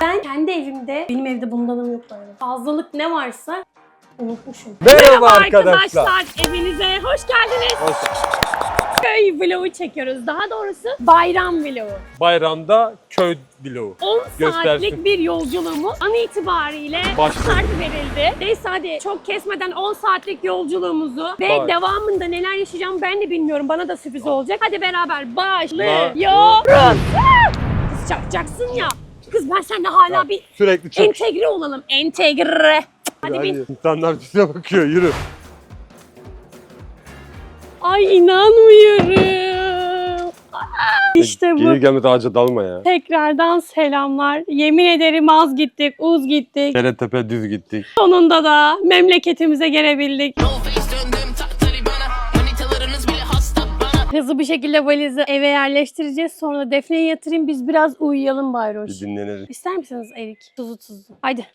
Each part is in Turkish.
Ben kendi evimde, benim evde bundanım yok böyle. Fazlalık ne varsa unutmuşum. Merhaba arkadaşlar. evinize hoş geldiniz. Hoş- Köy vlogu çekiyoruz. Daha doğrusu bayram vlogu. Bayramda köy vlogu. 10 Göstersin. saatlik bir yolculuğumuz an itibariyle Başladı. start verildi. Neyse hadi çok kesmeden 10 saatlik yolculuğumuzu ve Bak. devamında neler yaşayacağım ben de bilmiyorum. Bana da sürpriz olacak. Hadi beraber başlıyoruz. Çarpacaksın ya. Kız ben seninle hala bir Sürekli çok. entegre olalım. Entegre. Hadi bin. İnsanlar bize bakıyor yürü. Ay inanmıyorum. Aa, İşte bu. Gelir gelmez ağaca dalma ya. Tekrardan selamlar. Yemin ederim az gittik, uz gittik. Kere tepe düz gittik. Sonunda da memleketimize gelebildik. Hızlı bir şekilde valizi eve yerleştireceğiz. Sonra Defne'yi yatırayım biz biraz uyuyalım Bayroş. Bir dinlenelim. İster misiniz Erik? Tuzlu tuzlu. Haydi.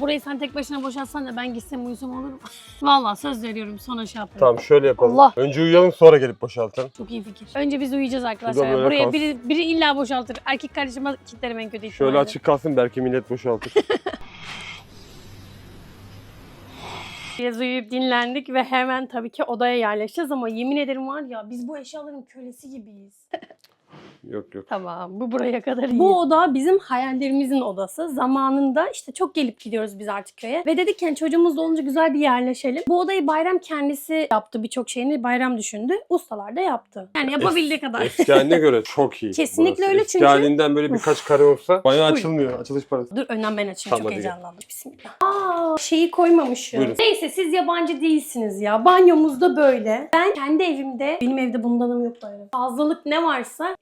Burayı sen tek başına boşaltsan da ben gitsem uyusam olur mu? Vallahi söz veriyorum sonra şey yaparım. Tamam şöyle yapalım. Allah. Önce uyuyalım sonra gelip boşaltalım. Çok iyi fikir. Önce biz uyuyacağız arkadaşlar. da böyle Buraya kalsın. biri, biri illa boşaltır. Erkek kardeşime kilitlerim en kötü ihtimalle. Şöyle açık kalsın belki millet boşaltır. Biraz uyuyup dinlendik ve hemen tabii ki odaya yerleşeceğiz ama yemin ederim var ya biz bu eşyaların kölesi gibiyiz. yok yok. Tamam bu buraya kadar iyi. Bu oda bizim hayallerimizin odası. Zamanında işte çok gelip gidiyoruz biz artık köye. Ve dedik ki hani çocuğumuz da olunca güzel bir yerleşelim. Bu odayı Bayram kendisi yaptı birçok şeyini Bayram düşündü. Ustalar da yaptı. Yani yapabildiği kadar. Eski haline göre çok iyi. Kesinlikle burası. öyle çünkü- halinden böyle birkaç kare olsa bayağı açılmıyor. Açılış parası. Dur önden ben açayım Tamam, çok hadi gel. heyecanlandım. Bismillah. Aa şeyi koymamışım. Buyurun. Neyse siz yabancı değilsiniz ya. Banyomuzda böyle. Ben kendi evimde, benim evde bundanım yok böyle. Fazlalık ne varsa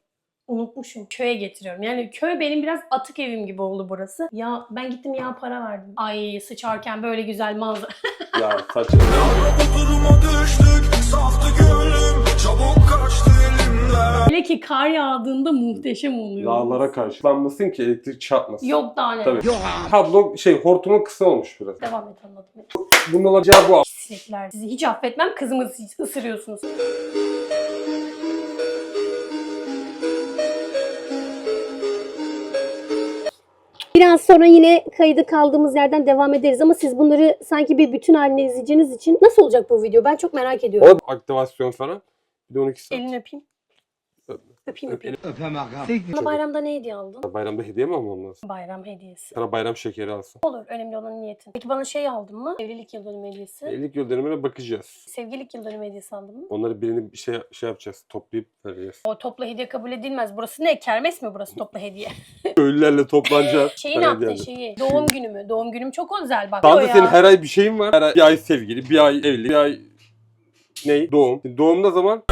unutmuşum. Köye getiriyorum. Yani köy benim biraz atık evim gibi oldu burası. Ya ben gittim ya para verdim. Ay sıçarken böyle güzel manzara. Ya saçma. Bu duruma düştük Saftı gönlüm Çabuk kaçtı elimden Hele ki kar yağdığında muhteşem oluyor. Dağlara karşı. Lanmasın ki elektrik çarpmasın. Yok daha ne. Tabii. Kablo şey hortumun kısa olmuş biraz. Devam et anlatmaya. Bunun olacağı bu. Sinekler. Sizi hiç affetmem. Kızımı ıs- ısırıyorsunuz. Biraz sonra yine kaydı kaldığımız yerden devam ederiz ama siz bunları sanki bir bütün haline izleyeceğiniz için nasıl olacak bu video? Ben çok merak ediyorum. O aktivasyon falan. Bir de 12 saat. Elini öpeyim. Öp. Öpeyim öpeyim. Öpem ağam Bana bayramda ne hediye aldın? Bayramda hediye mi almam lazım? Bayram hediyesi. Sana bayram şekeri alsın. Olur. Önemli olan niyetin. Peki bana şey aldın mı? Evlilik yıl dönümü hediyesi. Evlilik yıl dönümüne bakacağız. Sevgililik yıl dönümü hediyesi aldın mı? Onları birini bir şey şey yapacağız. Toplayıp vereceğiz. O topla hediye kabul edilmez. Burası ne? Kermes mi burası topla hediye? Köylülerle toplanacağız. Şeyi ne Ben yaptın hediye şeyi? Doğum günümü. Doğum günüm çok özel bak. Tamam da senin her ay bir şeyin var. Her ay bir ay sevgili, bir ay evli, bir ay ne? Doğum. Doğumda zaman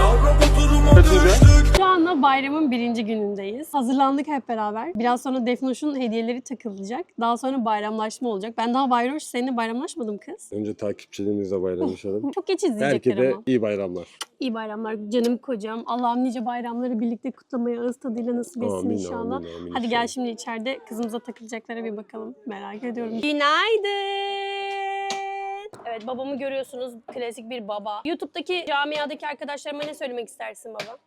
kaçıncı? düştük Şu anda bayramın birinci günündeyiz. Hazırlandık hep beraber. Biraz sonra Defnoş'un hediyeleri takılacak. Daha sonra bayramlaşma olacak. Ben daha Bayroş seninle bayramlaşmadım kız. Önce takipçilerimizle bayramlaşalım. Çok geç izleyecekler Herkese ama. iyi bayramlar. İyi bayramlar canım kocam. Allah'ım nice bayramları birlikte kutlamaya ağız tadıyla nasip etsin Amin, inşallah. amin, amin Hadi inşallah. gel şimdi içeride kızımıza takılacaklara bir bakalım. Merak ediyorum. Günaydın. Evet babamı görüyorsunuz. Klasik bir baba. YouTube'daki camiadaki arkadaşlarıma ne söylemek istersin baba?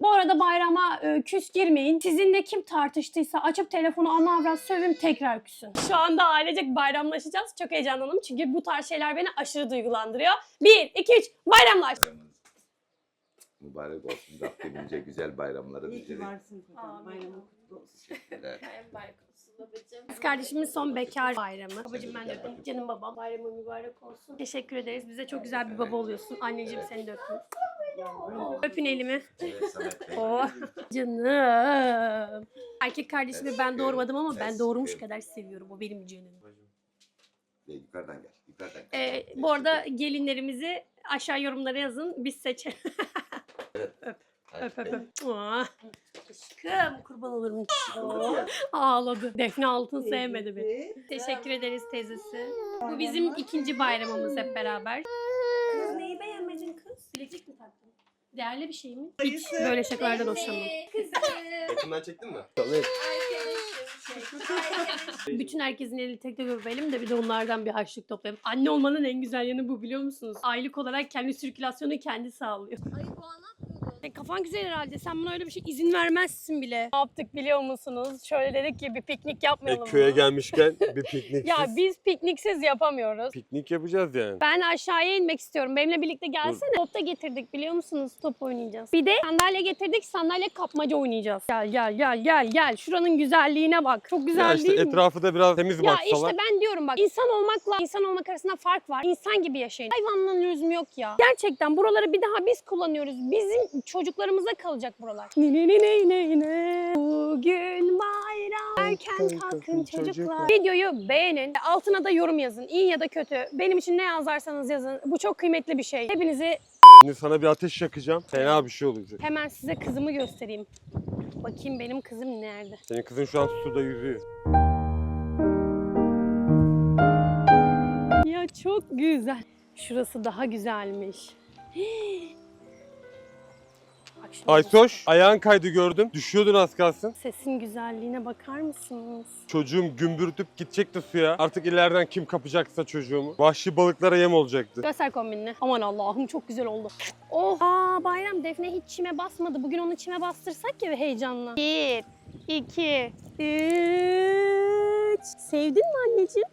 Bu arada bayrama e, küs girmeyin. Sizinle kim tartıştıysa açıp telefonu ana avrat sövün tekrar küsün. Şu anda ailecek bayramlaşacağız. Çok heyecanlandım çünkü bu tarz şeyler beni aşırı duygulandırıyor. 1, 2, 3 bayramlaş. Mübarek olsun. Rabbimize güzel bayramları dilerim. Teşekkürler. Kız kardeşimin son bekar bayramı. Babacım ben de öpeyim. Canım babam bayramı mübarek olsun. Teşekkür ederiz. Bize çok güzel bir baba oluyorsun. Anneciğim seni de öpün. Öpün elimi. Oh, canım. Erkek kardeşimi ben doğurmadım ama ben doğurmuş kadar seviyorum. O benim canım. Gel, yukarıdan gel. Yukarıdan gel. Ee, bu arada gelinlerimizi aşağı yorumlara yazın. Biz seçelim. öp. Öp öp öp. Aa, Aşkım kurban olurum. Oh, Ağladı. Defne Altın sevmedi beni. Teşekkür ederiz teyzesi. Bu bizim ikinci bayramımız hep beraber. Kız neyi beğenmedin kız? Bileklik mi taktın? Değerli bir şey mi? Hiç böyle şakalardan hoşlanmam. Yakından çektin mi? Bütün herkesin eli tek tek öpelim de bir de onlardan bir harçlık toplayalım. Anne olmanın en güzel yanı bu biliyor musunuz? Aylık olarak kendi sirkülasyonu kendi sağlıyor. Ayı puan atmıyordu. E, kafan güzel herhalde. Sen buna öyle bir şey izin vermezsin bile. Ne yaptık biliyor musunuz? Şöyle dedik ki bir piknik E, yapmayalım. köye mı? gelmişken bir pikniksiz. Ya biz pikniksiz yapamıyoruz. Piknik yapacağız yani. Ben aşağıya inmek istiyorum. Benimle birlikte gelsene. Top da getirdik biliyor musunuz? Top oynayacağız. Bir de sandalye getirdik. Sandalye kapmaca oynayacağız. Gel gel gel gel gel. Şuranın güzelliğine bak. Çok güzel Ya işte değil mi? etrafı da biraz temiz Ya baksalar. işte ben diyorum bak insan olmakla insan olmak arasında fark var. İnsan gibi yaşayın. Hayvanların lüzumu yok ya. Gerçekten buraları bir daha biz kullanıyoruz. Bizim çocuklarımıza kalacak buralar. Ne ne ne ne ne ne. Bugün bayram. Erken kalkın çocuklar. Videoyu beğenin. Altına da yorum yazın. İyi ya da kötü. Benim için ne yazarsanız yazın. Bu çok kıymetli bir şey. Hepinizi Şimdi sana bir ateş yakacağım. Fena bir şey olacak. hemen size kızımı göstereyim. Bakayım benim kızım nerede? Senin kızın şu an suda yüzüyor. Ya çok güzel. Şurası daha güzelmiş. Bak şimdi Aysoş ayağın kaydı gördüm. Düşüyordun az kalsın. Sesin güzelliğine bakar mısınız? Çocuğum gümbürtüp gidecekti suya. Artık ileriden kim kapacaksa çocuğumu. Vahşi balıklara yem olacaktı. Göster kombinini. Aman Allah'ım çok güzel oldu. Oh! Aa Bayram Defne hiç çime basmadı. Bugün onu çime bastırsak ya heyecanla. Bir, iki, üç. Sevdin mi anneciğim?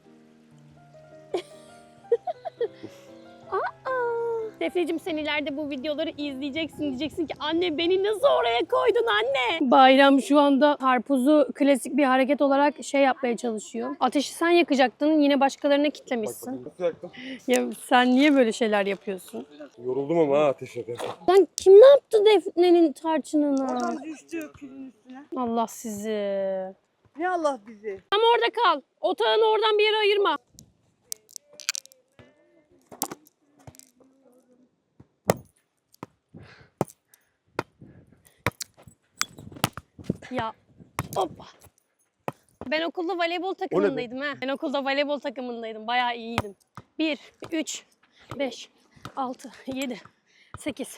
Defneciğim sen ileride bu videoları izleyeceksin. Diyeceksin ki anne beni nasıl oraya koydun anne? Bayram şu anda karpuzu klasik bir hareket olarak şey yapmaya çalışıyor. Ateşi sen yakacaktın yine başkalarına kitlemişsin. Nasıl yaktın? Ya sen niye böyle şeyler yapıyorsun? Yoruldum ama ha ateş ederken. Lan kim ne yaptı Defne'nin tarçınına? Oradan düştü pilin üstüne. Allah sizi. Ne Allah bizi. Tam orada kal. Otağını oradan bir yere ayırma. Ya hoppa. Ben okulda voleybol takımındaydım ha. Ben okulda voleybol takımındaydım. Bayağı iyiydim. 1, 3, 5, 6, 7, 8,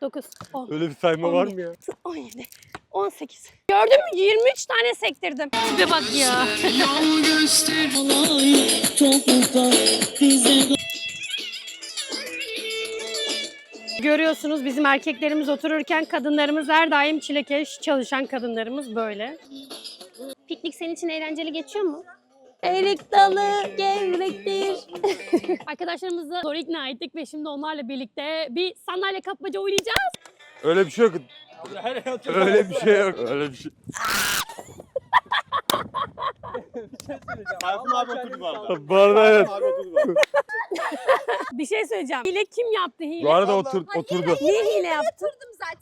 9, 10, Öyle bir sayma var mı ya? 17, 18. Gördün mü? 23 tane sektirdim. Tipe bak ya. Görüyorsunuz bizim erkeklerimiz otururken kadınlarımız her daim çilekeş çalışan kadınlarımız böyle. Piknik senin için eğlenceli geçiyor mu? Erik dalı gevrektir. Arkadaşlarımızı zor ikna ettik ve şimdi onlarla birlikte bir sandalye kapmaca oynayacağız. Öyle bir şey yok. Öyle bir şey yok. Öyle bir şey. Tayfun abi oturdu bu arada. Bu arada evet. Abi oturdu bu arada. Bir şey söyleyeceğim. Hile kim yaptı hile? Bu arada otur, oturdu. Niye hile yaptın?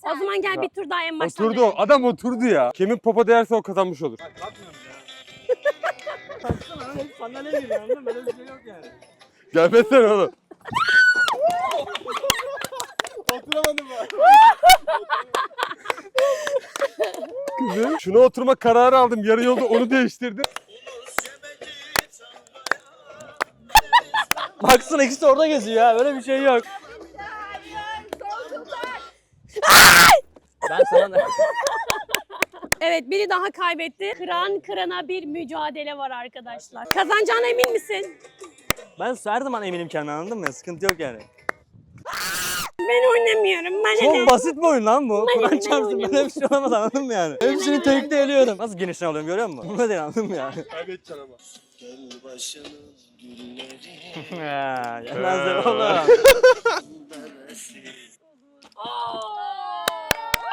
O zaman gel bir tur daha en baştan. Oturdu. o. Adam oturdu ya. Kimin popa değerse o kazanmış olur. Baksana lan hep sandalye geliyor anladın mı? Böyle bir şey yok yani. Gelmesene oğlum. Oturamadım ben. Kızım. Şuna oturma kararı aldım. Yarı yolda onu değiştirdim. Baksana ikisi de orada geziyor ya. Öyle bir şey yok. ben sana Evet biri daha kaybetti. Kıran kırana bir mücadele var arkadaşlar. Kazanacağına emin misin? Ben her zaman eminim kendime anladın mı? Sıkıntı yok yani. Ben oynamıyorum. Bana ne? Çok basit bir oyun lan bu. Ben- Kur'an ben çarpsın oynamıyorum. böyle bir şey olamaz anladın mı yani? Hepsini tekte eliyorum. Nasıl genişten alıyorum görüyor musun? Bu ne değil anladın mı yani? Kaybedeceksin ama. Ya, Yemezler oğlum.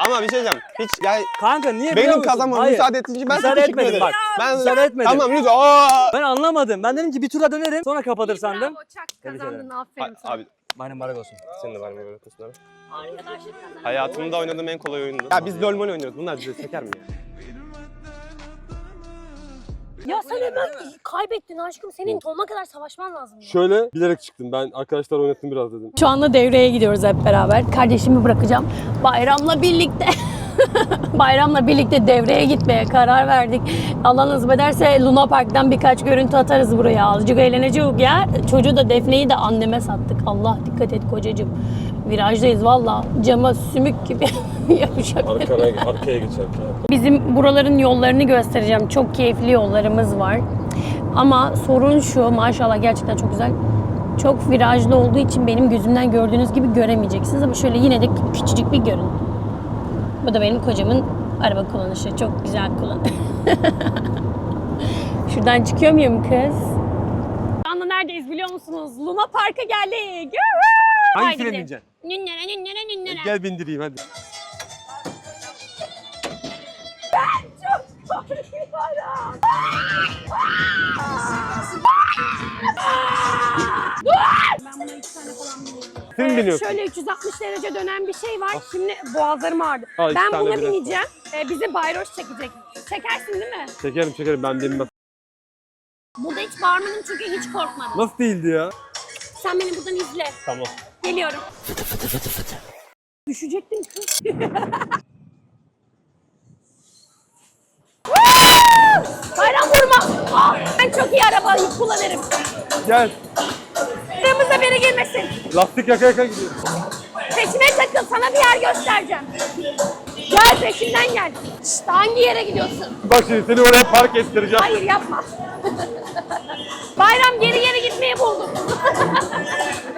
Ama bir şey diyeceğim. Hiç yani Kanka niye biliyor benim musun? kazanmama Hayır. müsaade ettiğin için ben Müsaade sana teşekkür etmedim ederim. bak. Ben Müsaade etmedim. Tamam lütfen. Aa! Ben anlamadım. Ben dedim ki bir tura dönerim sonra kapatır sandım. Çak Tebrik kazandın ederim. aferin sana. Abi Benim barak olsun. senin de böyle kızlar? Arkadaşlık kazandın. Hayatımda oynadığım en kolay oyundu. Ya biz LoL oynuyoruz. Bunlar bize çeker mi ya? Ya sen hemen kaybettin aşkım. Senin sonuna kadar savaşman lazım. Şöyle bilerek çıktım. Ben arkadaşlar oynasın biraz dedim. Şu anda devreye gidiyoruz hep beraber. Kardeşimi bırakacağım. Bayramla birlikte. Bayramla birlikte devreye gitmeye karar verdik. Allah nasip ederse Luna Park'tan birkaç görüntü atarız buraya. Azıcık eğleneceğiz ya. Çocuğu da Defne'yi de anneme sattık. Allah dikkat et kocacığım. Virajdayız valla. Cama sümük gibi yapışabilir. Arkana, arkaya geçerken. Bizim buraların yollarını göstereceğim. Çok keyifli yollarımız var. Ama sorun şu, maşallah gerçekten çok güzel. Çok virajlı olduğu için benim gözümden gördüğünüz gibi göremeyeceksiniz ama şöyle yine de küçücük bir görün. Bu da benim kocamın araba kullanışı. Çok güzel kullan. Şuradan çıkıyor muyum kız? Şu anda neredeyiz biliyor musunuz? Luna Park'a geldik. Hangisine Haydi bineceksin? Nünnere nünnere nünnere. Gel bindireyim hadi. Kim Ee, biniyorsun? şöyle 360 derece dönen bir şey var. Şimdi boğazlarım ağrıdı. Al, iki ben tane buna bineceğim. Ee, bizi Bayroş çekecek. Çekersin değil mi? Çekerim çekerim ben binmem. Burada hiç bağırmadım çünkü hiç korkmadım. Nasıl değildi ya? Sen beni buradan izle. Tamam. Geliyorum. Düşecektin kız. Bayram vurma. Ah, ben çok iyi arabayı kullanırım. Gel. Girmesin. Lastik yaka yaka gidiyor. Peşime takıl. Sana bir yer göstereceğim. Gel peşimden gel. Şşt, hangi yere gidiyorsun? Bak şimdi seni oraya park ettireceğim. Hayır yapma. Bayram geri geri gitmeyi buldum.